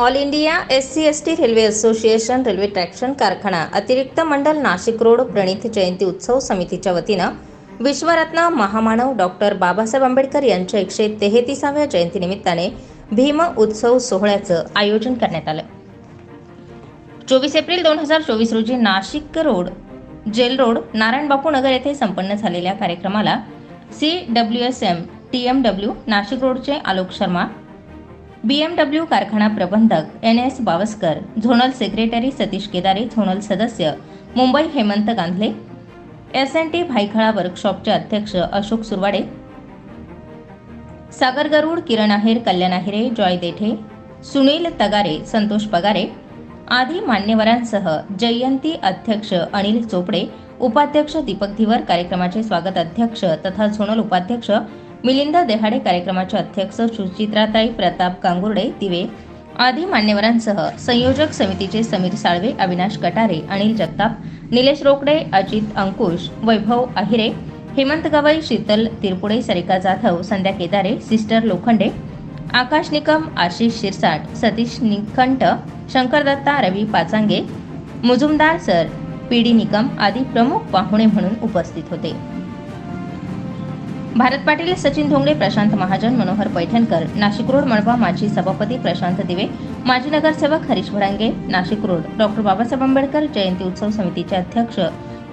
All India S C S T railway association railway traction कारखाना अतिरिक्त मंडल Nashik road प्रणित जयंती उत्सव समितीच्या वतीनं विश्वरत्न महामानव डॉक्टर बाबासाहेब आंबेडकर यांच्या एकशे तेहतीसाव्या जयंतीनिमित्ताने भीम उत्सव सोहळ्याचं आयोजन करण्यात आलं. चोवीस एप्रिल दोन हजार चोवीस रोजी Nashik road jail road Narayan Bapu Nagar येथे संपन्न झालेल्या कार्यक्रमाला C W S M T M W Nashik रोडचे Alok Sharma B M W कारखाना प्रबंधक N S Bawaskar zonal secretary Satish Kedare zonal सदस्य Mumbai Hemant Gandhale S N T Byculla वर्कशॉपचे अध्यक्ष अशोक सुरवाडे सागर गरुड किरण आहेर कल्याण आहिरे जॉय देठे सुनील तगारे संतोष पगारे आदी मान्यवरांसह जयंती अध्यक्ष अनिल चोपडे उपाध्यक्ष दीपक धिवर कार्यक्रमाचे स्वागत अध्यक्ष तथा झोनल उपाध्यक्ष मिलिंद देहाडे कार्यक्रमाचे अध्यक्ष सुचित्राताई प्रताप गांगुर्डे दिवे आदी मान्यवरांसह संयोजक समितीचे Sameer Salve Avinash Katare Anil Jagtap Nilesh Rokade Ajit Ankush Vaibhav Ahire Hemant Gawai Sheetal Tirpude Sarika Jadhav Sandhya Kedare sister Lokhande Akash Nikam Ashish Shirsat Satish Nikhanth Shankar Datta Ravi Pachange Mujumdar sir P D Nikam आदी प्रमुख पाहुणे म्हणून उपस्थित होते. Bharat Patil Sachin Dhongade Prashant Mahajan Manohar Paithankar Nashik road मळवा माजी सभापती प्रशांत दिवे माजी नगरसेवक हरीश भडांगे नाशिक रोड डॉक्टर बाबासाहेब आंबेडकर जयंती उत्सव समितीचे अध्यक्ष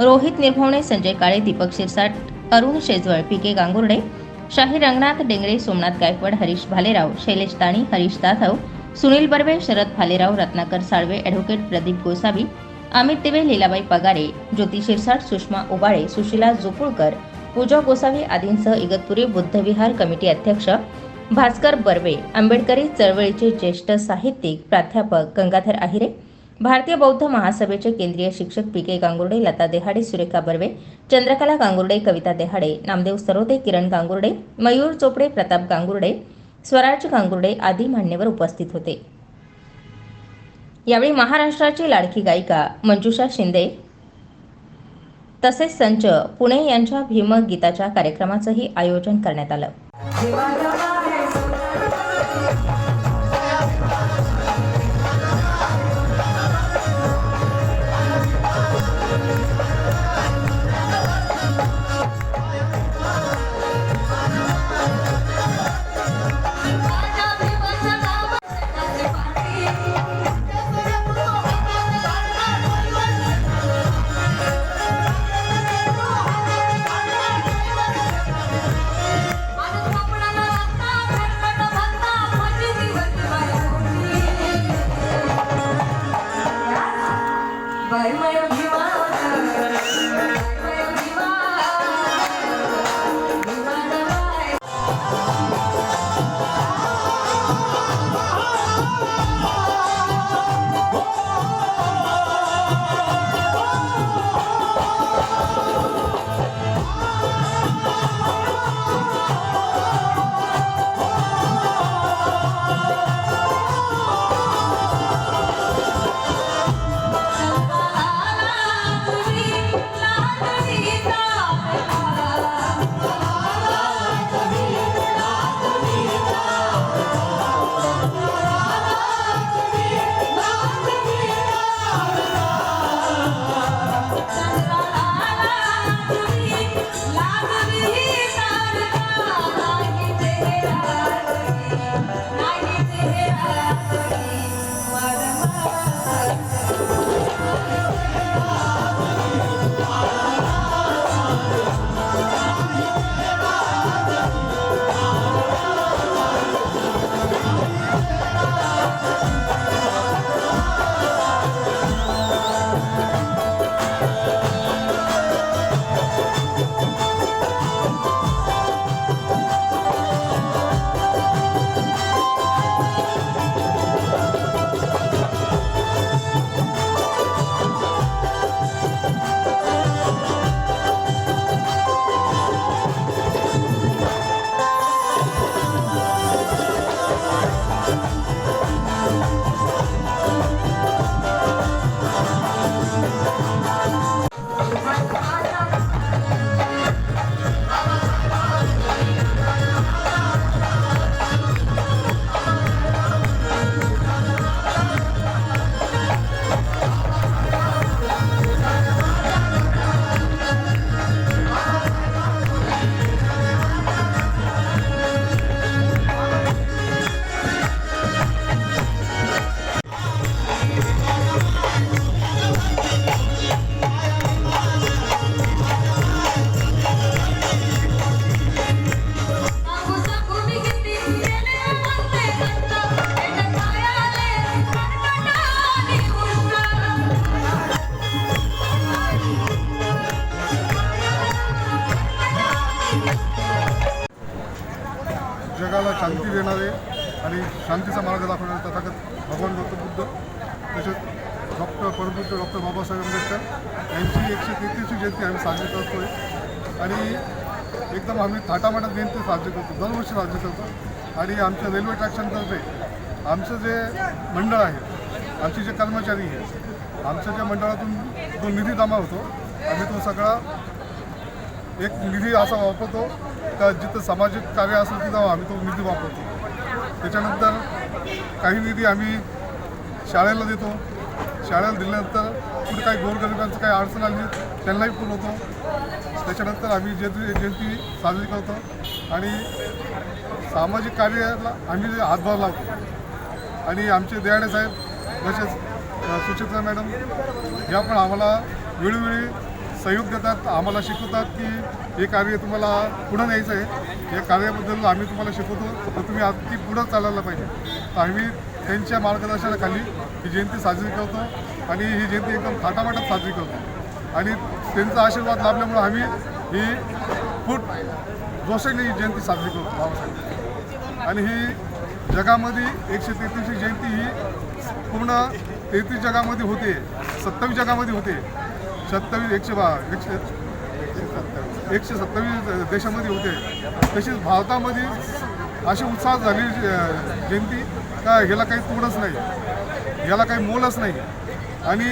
Rohit Nirbhavane Sanjay Kale Deepak Shirsat Arun Shejwal P K Gangurde Shahi Ranganath Dengale Somnath Gaikwad Harish Bhalerao Shailesh Tani Harish Jadhav Sunil Barve Sharad Bhalerao Ratnakar Salve advocate Pradeep Gosavi Amit Dive Lilabai Pagare Jyoti Shirsat Sushma Obale Sushila Jopulkar Puja Gosavi आदींसह Igatpuri Buddhavihar committee अध्यक्ष भास्कर बर्वे आंबेडकरी चळवळीचे ज्येष्ठ साहित्यिक प्राध्यापक गंगाधर आहिरे भारतीय बौद्ध महासभेचे केंद्रीय शिक्षक पी के गांगुर्डे लता देहाडे सुरेखा बर्वे चंद्रकला गांगुर्डे कविता देहाडे नामदेव सरोदे किरण गांगुर्डे मयूर चोपडे प्रताप गांगुर्डे स्वराज गांगुर्डे आदी मान्यवर उपस्थित होते. यावेळी महाराष्ट्राची लाडकी गायिका मंजुषा शिंदे तसेच संच पुणे यांच्या भीमगीताच्या कार्यक्रमाचंही आयोजन करण्यात आलं. शांती देणारे आणि शांतीचा मार्ग दाखवणारे तथागत भगवान गौतम बुद्ध तसेच डॉक्टर परमपूज्य डॉक्टर बाबासाहेब आंबेडकर यांची एकशे तेहतीसची जयंती आम्ही साजरी आहे आणि एकदम आम्ही थाटामाटात जयंती साजरी करतो दरवर्षी साजरी करतो. आणि आमच्या रेल्वे ट्रॅक्शनतर्फे आमचं जे मंडळ आहे आमचे जे कर्मचारी आहे आमच्या ज्या मंडळातून जो निधी जमा होतो आम्ही तो सगळा एक निधी असा वापरतो का जिथं सामाजिक कार्य असेल तिथं आम्ही तो निधी वापरतो. त्याच्यानंतर काही निधी आम्ही शाळेला देतो. शाळेला दिल्यानंतर कुठे काही गोरगरिबांचं काही अडचण आली त्यांनाही पुरवतो त्याच्यानंतर आम्ही जयंती जयंती साजरी करतो आणि सामाजिक कार्याला आम्ही हातभार लावतो. आणि आमचे देहाडे साहेब तसेच सुचित्रा मॅडम या पण आम्हाला वेळोवेळी सहयोग देतात आम्हाला शिकवतात की हे कार्य तुम्हाला पुढं न्यायचं आहे. या कार्याबद्दल आम्ही तुम्हाला शिकवतो. तर तुम्ही अगदी पुढं चालायला पाहिजे. तर आम्ही त्यांच्या मार्गदर्शनाखाली ही जयंती साजरी करतो आणि ही जयंती एकदम थाटामाटात साजरी करतो. आणि त्यांचा आशीर्वाद लाभल्यामुळं आम्ही ही खूप जोशाने ही जयंती साजरी करतो. बाबासाहेब आणि ही जगामध्ये एकशे तेहतीसची जयंती ही पूर्ण तेहतीस जगामध्ये होते सत्तावीस जगामध्ये होते. सत्तावीस एकशे बा एकशे एकशे सत्तावीस देशामध्ये होते. तसेच भारतामध्ये अशी उत्साह झाली जयंती का ह्याला काही तोडच नाही. याला काही मोलच नाही. आणि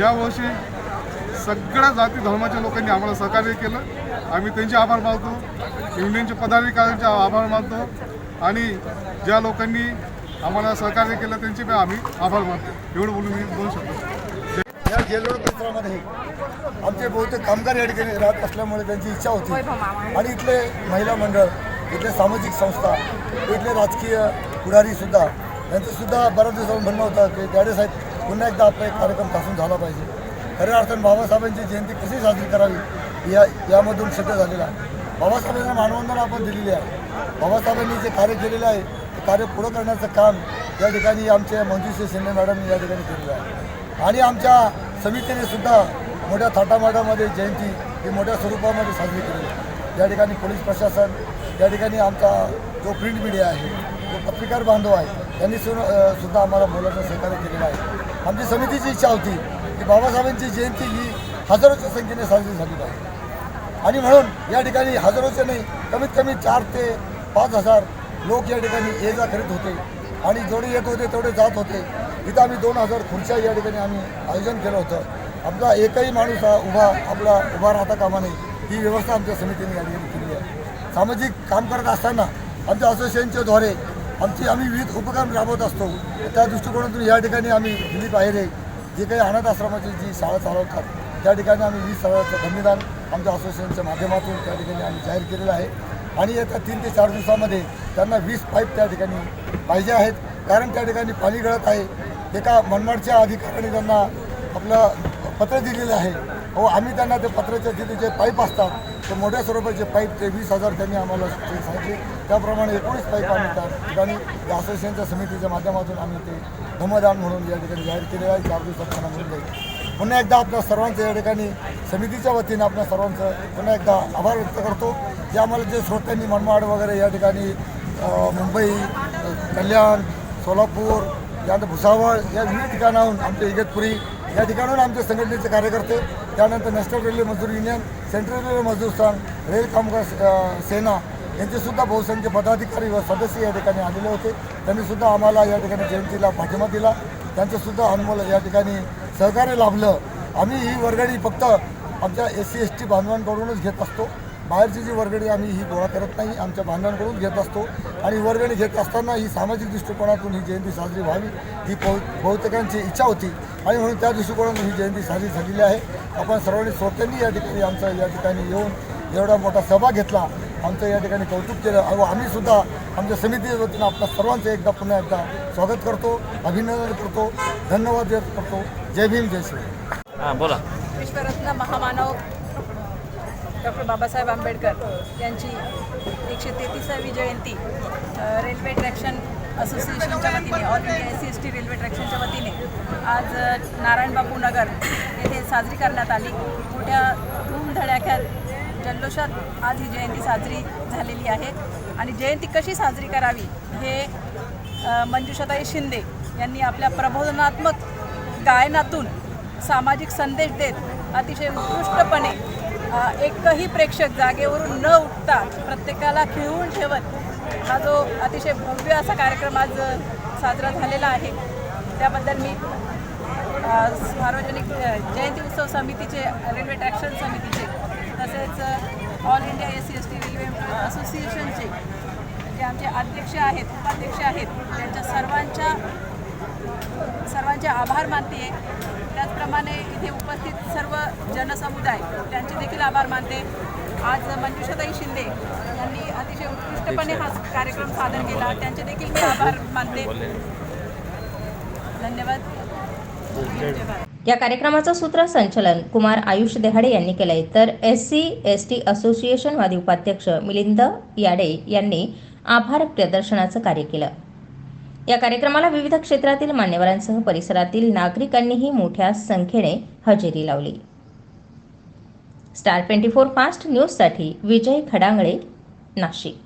यावर्षी सगळ्या जाती धर्माच्या लोकांनी आम्हाला सहकार्य केलं. आम्ही त्यांचे आभार मानतो. युनियनचे पदाधिकाऱ्यांचे आभार मानतो. आणि ज्या लोकांनी आम्हाला सहकार्य केलं त्यांचे आम्ही आभार मानतो. एवढं बोलून मी बोलू शकतो या जेलरोड परिसरामध्ये आमचे बहुतेक कामगार या ठिकाणी राहत असल्यामुळे त्यांची इच्छा होती. आणि इथले महिला मंडळ इथले सामाजिक संस्था इथले राजकीय पुढारीसुद्धा यांचंसुद्धा बऱ्याच दिवसांनी म्हणणं होतं की गाडे साहेब पुन्हा एकदा आपला एक कार्यक्रम तासून झाला पाहिजे. खऱ्या अर्थानं बाबासाहेबांची जयंती कशी साजरी करावी या यामधून सिद्ध झालेला आहे. बाबासाहेबांना मानवंदना आपण दिलेली आहे. बाबासाहेबांनी जे कार्य केलेलं आहे ते कार्य पुढं करण्याचं काम या ठिकाणी आमचे मंजुश्री शिंदे मॅडमनी या ठिकाणी केलेलं आहे. आणि आमच्या समितीने सुद्धा मोठ्या थाटामाटामध्ये जयंती ही मोठ्या स्वरूपामध्ये साजरी केली. आहे. या ठिकाणी पोलीस प्रशासन या ठिकाणी आमचा जो प्रिंट मीडिया आहे जो पत्रकार बांधव आहे त्यांनी सु सुद्धा आम्हाला बोलायचं सहकार्य केलेलं आहे. आमची समितीची इच्छा होती की बाबासाहेबांची जयंती ही हजारोच्या संख्येने साजरी झाली पाहिजे. आणि म्हणून या ठिकाणी हजारोचे नाही कमीत कमी चार ते पाच हजार लोक या ठिकाणी ये जा करीत होते. आणि जेवढे येत होते तेवढे जात होते. इथं आम्ही दोन हजार खुर्च्या या ठिकाणी आम्ही आयोजन केलं होतं. आपला एकही माणूस हा उभा आपला उभा राहता कामा नये. ही व्यवस्था आमच्या समितीने या ठिकाणी केली आहे. सामाजिक काम करत असताना आमच्या असोसिएशनच्या द्वारे आमची आम्ही विविध उपक्रम राबवत असतो. त्या दृष्टिकोनातून या ठिकाणी आम्ही दिलीप आहेरे जे काही अनाथ आश्रमाची जी शाळा चालवतात त्या ठिकाणी आम्ही वीस शाळाचं धन्यदान आमच्या असोसिएशनच्या माध्यमातून त्या ठिकाणी आम्ही जाहीर केलेलं आहे. आणि येत्या तीन ते चार दिवसामध्ये त्यांना वीस पाईप त्या ठिकाणी पाहिजे आहेत. कारण त्या ठिकाणी पाणी गळत आहे. एका मनमाडच्या अधिकाऱ्याने त्यांना आपलं पत्र दिलेलं आहे. हो आम्ही त्यांना ते पत्राच्या तिथे जे पाईप असतात ते मोठ्या स्वरूपाचे पाईप ते वीस हजार त्यांनी आम्हाला ते सांगितले. त्याप्रमाणे एकोणीस पाईप आम्ही त्या ठिकाणी या असोसिएशनच्या समितीच्या माध्यमातून आम्ही ते धमदान म्हणून या ठिकाणी जाहीर केलेलं आहे. चार दिवसात म्हणून जाईल. पुन्हा एकदा आपल्या सर्वांचं या ठिकाणी समितीच्या वतीनं आपल्या सर्वांचं पुन्हा एकदा आभार व्यक्त करतो. जे आम्हाला जे श्रोत्यांनी मनमाड वगैरे या ठिकाणी मुंबई कल्याण सोलापूर त्यानंतर भुसावळ या विविध ठिकाणाहून आमचे इगतपुरी या ठिकाणाहून आमचे संघटनेचे कार्यकर्ते त्यानंतर national railway Mazdoor union central railway Mazdoor Sangh rail कामगार सेना यांचेसुद्धा बहुसंख्य पदाधिकारी व सदस्य या ठिकाणी आलेले होते. त्यांनीसुद्धा आम्हाला या ठिकाणी जयंतीला पाठिंबा दिला. त्यांचंसुद्धा अनमोल या ठिकाणी सहकार्य लाभलं. आम्ही ही वर्गणी फक्त आमच्या एस सी एस टी बांधवांकडूनच घेत असतो. बाहेरची जी वर्गणी आम्ही ही गोळा करत नाही आमच्या बांधवांकडून घेत असतो. आणि वर्गणी घेत असताना ही सामाजिक दृष्टिकोनातून ही जयंती साजरी व्हावी ही बहु बहुतेकांची इच्छा होती. आणि म्हणून त्या दृष्टिकोनातून ही जयंती साजरी झालेली आहे. आपण सर्वांनी श्रोत्यांनी या ठिकाणी आमचा या ठिकाणी येऊन एवढा मोठा सहभाग घेतला. आमचं या ठिकाणी कौतुक केलं. आणि आम्ही सुद्धा आमच्या समितीच्या वतीनं आपल्या सर्वांचं एकदा पुन्हा एकदा स्वागत करतो अभिनंदन करतो. धन्यवाद व्यक्त करतो. जय भीम जय श्री हां बोला. विश्वरत्न महामानव डॉक्टर बाबासाहेब आंबेडकर यांची एकशे तेहतीसावी जयंती रेल्वे ट्रॅक्शन असोसिएशनच्या वतीने all India S C S T railway ट्रॅक्शनच्या वतीने आज नारायणबापू नगर येथे साजरी करण्यात आली. मोठ्या धूमधडाक्यात जल्लोषात आज ही जयंती साजरी झालेली आहे. आणि जयंती कशी साजरी करावी हे मंजुषाताई शिंदे यांनी आपल्या प्रबोधनात्मक गायनातून सामाजिक संदेश देत अतिशय उत्कृष्टपणे एकही प्रेक्षक जागेवरून न उठता प्रत्येकाला खिळवून ठेवत हा जो अतिशय भव्य असा कार्यक्रम आज साजरा झालेला आहे. त्याबद्दल मी सार्वजनिक जयंती उत्सव समितीचे रेल्वे ट्रॅक्शन समितीचे तसेच all India S C S T railway असोसिएशनचे जे आमचे अध्यक्ष आहेत उपाध्यक्ष आहेत त्यांच्या सर्वांच्या सर्वांचे आभार मानते. त्याचप्रमाणे इथे उपस्थित सर्व जनसमुदाय त्यांचे देखील आभार मानते. आज मंजुषाताई शिंदे यांनी अतिशय उत्कृष्टपणे हा कार्यक्रम सादर केला. त्यांचे देखील मी आभार मानते. धन्यवाद. या कार्यक्रमाचं सूत्रसंचलन कुमार आयुष देहाडे यांनी केलंय. तर S C S T association वादी उपाध्यक्ष मिलिंद याडे यांनी आभार प्रदर्शनाचं कार्य केलं. या कार्यक्रमाला विविध क्षेत्रातील मान्यवरांसह परिसरातील नागरिकांनीही मोठ्या संख्येने हजेरी लावली. स्टार ट्वेंटी फोर फास्ट न्यूजसाठी विजय खडांगळे नाशिक.